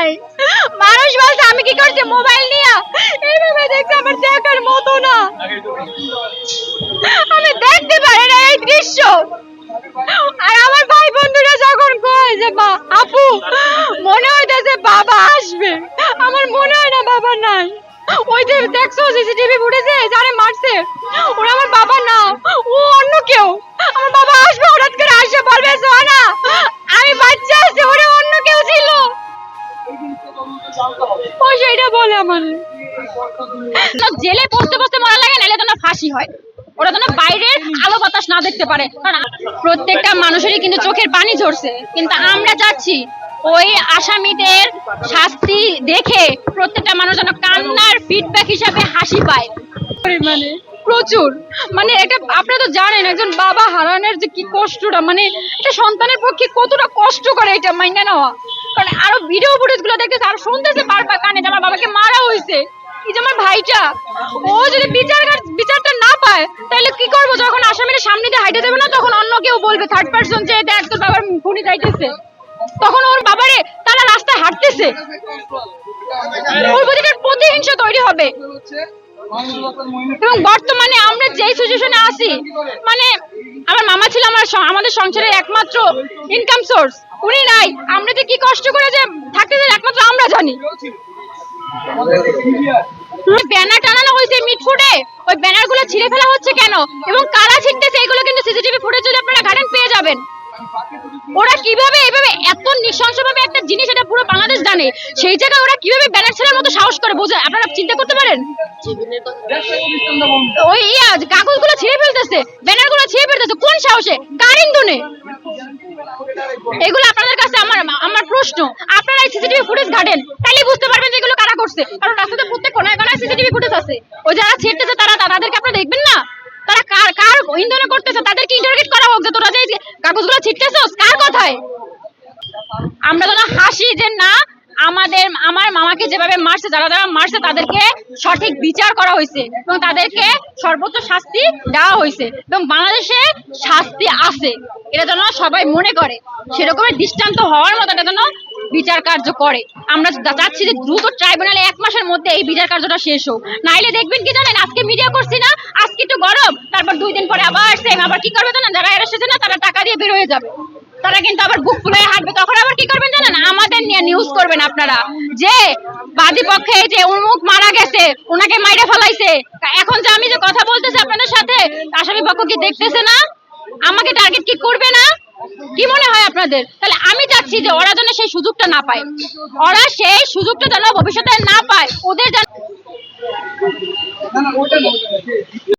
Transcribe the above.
নাই মানুষ বলছে, আমি কি করছি? মোবাইল নিয়ে? এইভাবে দেখছি আমার দেখার মতো না। আমি দেখতে পারি না এই দৃশ্য। আর আমার ভাই বন্ধুরা যখন কয় যে, মা, আপু, মনে হইতেছে বাবা আসবে। আমার মনে হয় না বাবা নাই। ওই যে দেখছ, সিসিটিভি ফুটেছে যারে মারছে, ওরা আমার বাবা না। ও ও সেইটা বলে আমার। জেলে বসতে বসতে মরা লাগে নাহলে তো না ফাঁসি হয়। ওরা তো না বাইরের আলো বাতাস না দেখতে পারে। প্রত্যেকটা মানুষেরই কিন্তু চোখের পানি ঝরছে। কিন্তু আমরা যাচ্ছি ওই আসামিদের শাস্তি দেখে প্রত্যেকটা মানুষ যেন কান্নার ফিডব্যাক হিসাবে হাসি পায়। মানে প্রচুর। মানে এটা আপনারা তো জানেন, একজন বাবা হারানোর যে কি কষ্টটা মানে একটা সন্তানের পক্ষে কতটা কষ্ট করে এটা মাইনা নেওয়া। কারণ আরও ভিডিও ফুটেজগুলো দেখতেছে, আর শুনতেছে বারবার কানে আমার বাবাকে মারা হয়েছে। এই যে আমার ভাইটা, ও যদি বিচার বিচারটা না পায়, তাহলে কি করব? যখন আসামির সামনে দিয়ে হাইটে দেবে না, তখন অন্য কেউ বলবে থার্ড পার্সন যে, দেখ, তোর বাবার খুনি যাইতেছে। তখন ওর বাবারে তারা রাস্তায় হাঁটতেছে। ওর প্রতি প্রতিহিংসা তৈরি হবে। এবং বর্তমানে আমরা যেই সিচুয়েশনে আছি মানে আমার মামা ছিল আমার আমাদের সংসারের একমাত্র ইনকাম সোর্স উনি নাই। আমরা যে কি কষ্ট করে যে থাকতে চাই একমাত্র আমরা জানি। ব্যানার টানানো হয়েছে মিটফুটে। ওই ব্যানারগুলো ছিঁড়ে ফেলা হচ্ছে কেন? এবং কারা ছিঁড়তেছে, এগুলো কিন্তু সিসিটিভি ফুটেজ যদি আপনারা যাবেন ওরা কীভাবে এভাবে এত নৃশংসভাবে একটা জিনিস, এটা পুরো বাংলাদেশ জানে। সেই জায়গায় ওরা কীভাবে ব্যানার ছেড়ার মতো সাহস করে, বোঝে? আপনারা চিন্তা করতে পারেন? ওই ইয়া কাগজগুলো ছিঁড়ে ফেলতেছে, ব্যানারগুলো ছিঁড়ে ফেলতেছে, কোন সাহসে? কার ইন্ধনে? এগুলো আপনাদের কাছে আমার আমার প্রশ্ন। আপনারা এই সিসিটিভি ফুটেজ ঘাটেন তাহলে বুঝতে পারবেন যে এগুলো কারা করছে। কারণ রাস্তাতে প্রত্যেক কোনায় কোনায় সিসিটিভি ফুটেজ আছে ওই যারা ছিঁড়তেছে তারা তাদেরকে আপনারা দেখবেন না তারা কার কার ইন্ধনে করতেছে, তাদেরকে ইন্টারোগেট করা হোক যে তোরা যে কাগজগুলো ছিঁড়তেছস কার কথায়? আমরা যেন হাসি যে না, আমাদের, আমার মামাকে যেভাবে মারছে, যারা যারা মারছে, তাদেরকে সঠিক বিচার করা হয়েছে এবং তাদেরকে সর্বোচ্চ শাস্তি দেওয়া হয়েছে এবং বাংলাদেশে শাস্তি আছে। এটা যেন সবাই মনে করে। সেরকমের দৃষ্টান্ত হওয়ার মতো, এটা যেন বিচার কার্য করে। আমরা চাচ্ছি যে দ্রুত ট্রাইব্যুনালে এক মাসের মধ্যে এই বিচার কার্যটা শেষ হোক। নাইলে দেখবেন কি জানেন, আজকে মিডিয়া করছি না, আজকে একটু গরম, তারপর দুই দিন পরে আবার সেম আবার কি করবে জানেন? যারা হয়েছে না, তারা টাকা দিয়ে বের হয়ে যাবে। তারা কিন্তু আবার বুক ফুলে হাঁটবে। তখন আবার কি করবেন জানেন? আমাদের নিয়ে নিউজ করবেন আপনারা। যে বাদী পক্ষে যে উন্মুখ মারা গেছে ওনাকে মাইরে ফেলাইছে। এখন যে আমি যে কথা বলতেছি আপনাদের সাথে আসামি পক্ষ কি দেখতেছে না? আমাকে টার্গেট কি করবে না? কি মনে হয় আপনাদের? তাহলে আমি চাচ্ছি যে ওরা যেন সেই সুযোগটা না পায়। ওরা সেই সুযোগটা যেন ভবিষ্যতে না পায়, ওদের যেন